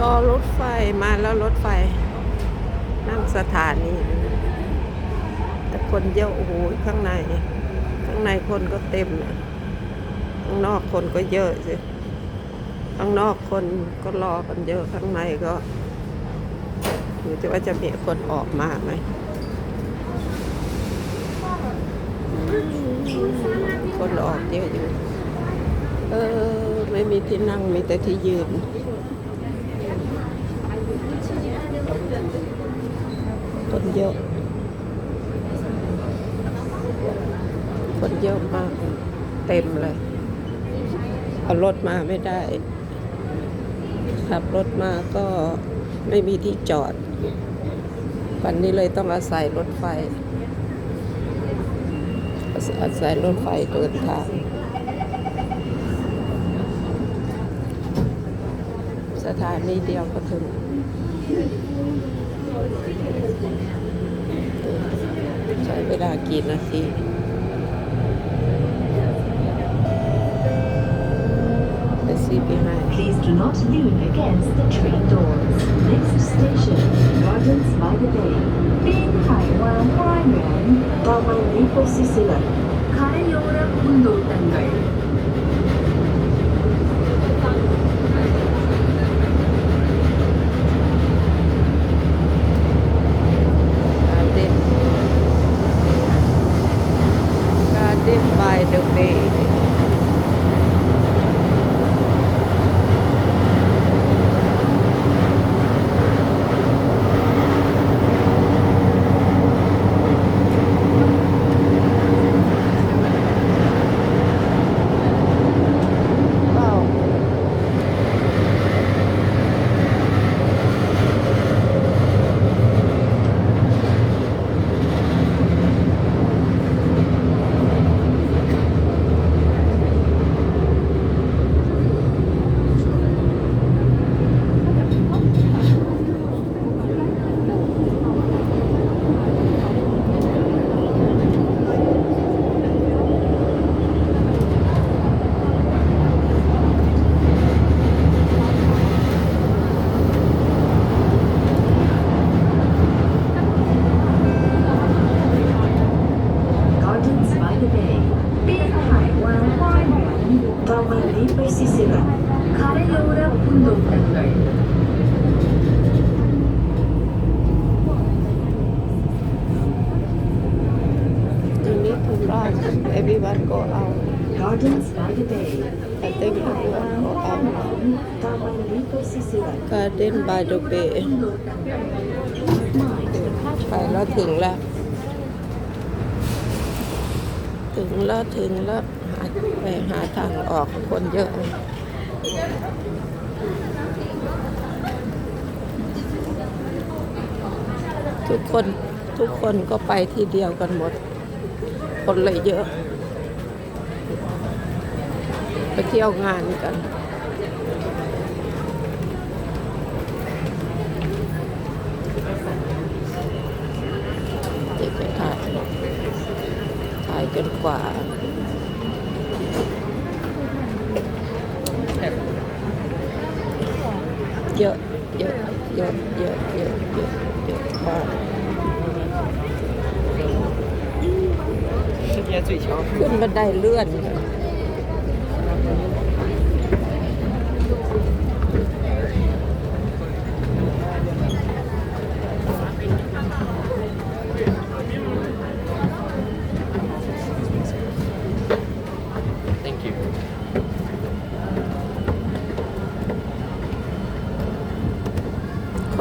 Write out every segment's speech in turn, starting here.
รอรถไฟมาแล้วรถไฟ นั่งสถานีแต่คนเยอะโอ้โหข้างใน ข้างในคนก็เต็มนะข้างนอกคนก็เยอะสิข้างนอกคนก็รอกันเยอะข้างในก็อยู่ที่ว่าจะมีคนออกมาไหมคนออกเยอะอยู่ เออ ไม่มีที่นั่งมีแต่ที่ยืนคนเยอะคนเยอะมาก เต็มเลย เอารถมาไม่ได้ ขับรถมาก็ไม่มีที่จอด วันนี้เลยต้องอาศัยรถไฟ อาศัยรถไฟเดินทาง สถานีเดียวก็ถึง ใช้เวลากี่นาที Let's see behind. Please do not lean against the train doors. Next station, Gardens by the Bay. 滨海湾花园到曼尼波西斯了。卡雷尤拉昆鲁登尔。 everyone go out. Gardens by the bay. I think everyone go out. Garden by the bay. ไปแล้วถึงแล้ว ถึงแล้วถึงแล้วไปหาทางออกคนเยอะ ทุกคนทุกคนก็ไปที่เดียวกันหมด คนเลยเยอะ ไปเที่ยวงานกันเด็กไปถ่ายถ่ายจนกว่าเยอะเยอะเยอะเยอะเยอะเยอะ มเสียสุยชอบขึ้นบันไดเลื่อน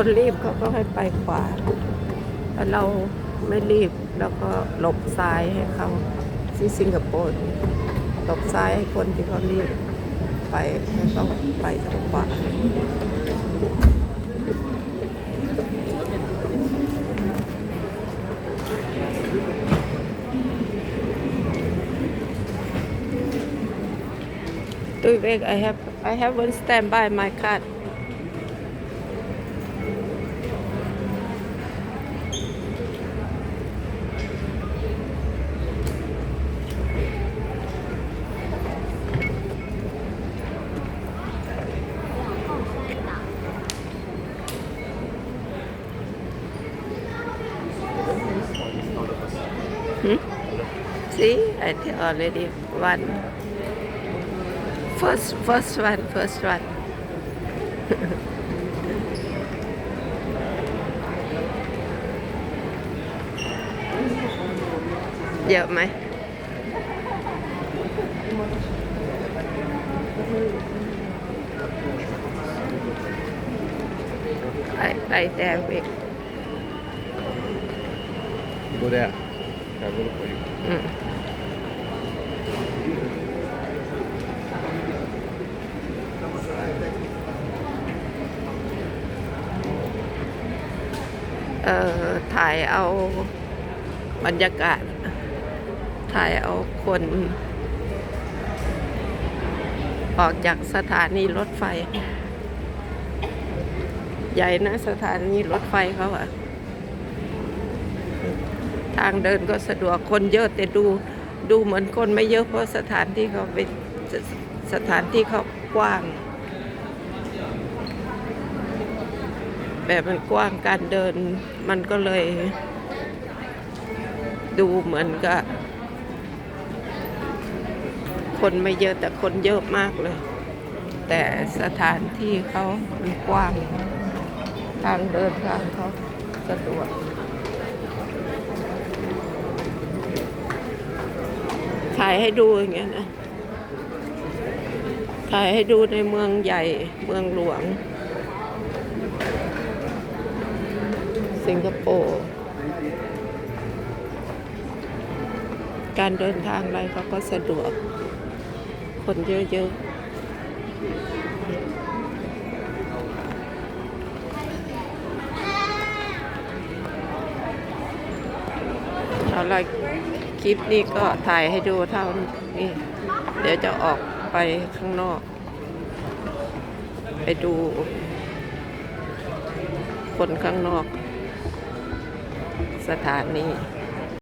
คนรีบเขาก็ให้ไปขวาแต่เราไม่รีบแล้วก็หลบซ้ายให้เขาที่สิงคโปร์หลบซ้ายให้คนที่เขารีบไปให้เขาไปทางขวา Do wait, I have I have one stand by my card. See, I tell already one. First, first one, first one. เยอะไหม I, I there quick. Go there. เอ่อถ่ายเอาบรรยากาศ ถ่ายเอาคน ออกจากสถานีรถไฟ ใหญ่นะสถานีรถไฟเขาอะ ทางเดินก็สะดวกคนเยอะแต่ดูดูเหมือนคนไม่เยอะเพราะสถานที่เขาเป็นสสถานที่เขากว้าง แบบมันกว้างการเดินมันก็เลย ดูเหมือนกับคนไม่เยอะแต่คนเยอะมากเลย แต่สถานที่เขามันกว้าง ทางเดินทางเขาสะดวก ถ่ายให้ดูอย่างเงี้ยนะ ถ่ายให้ดูในเมืองใหญ่เมืองหลวง สิงคโปร์ การเดินทางอะไรเขาก็สะดวก คนเยอะๆอาละ คลิปนี้ก็ถ่ายให้ดูเท่านี้ เดี๋ยวจะออกไปข้างนอก ไปดู คนข้างนอก สถานี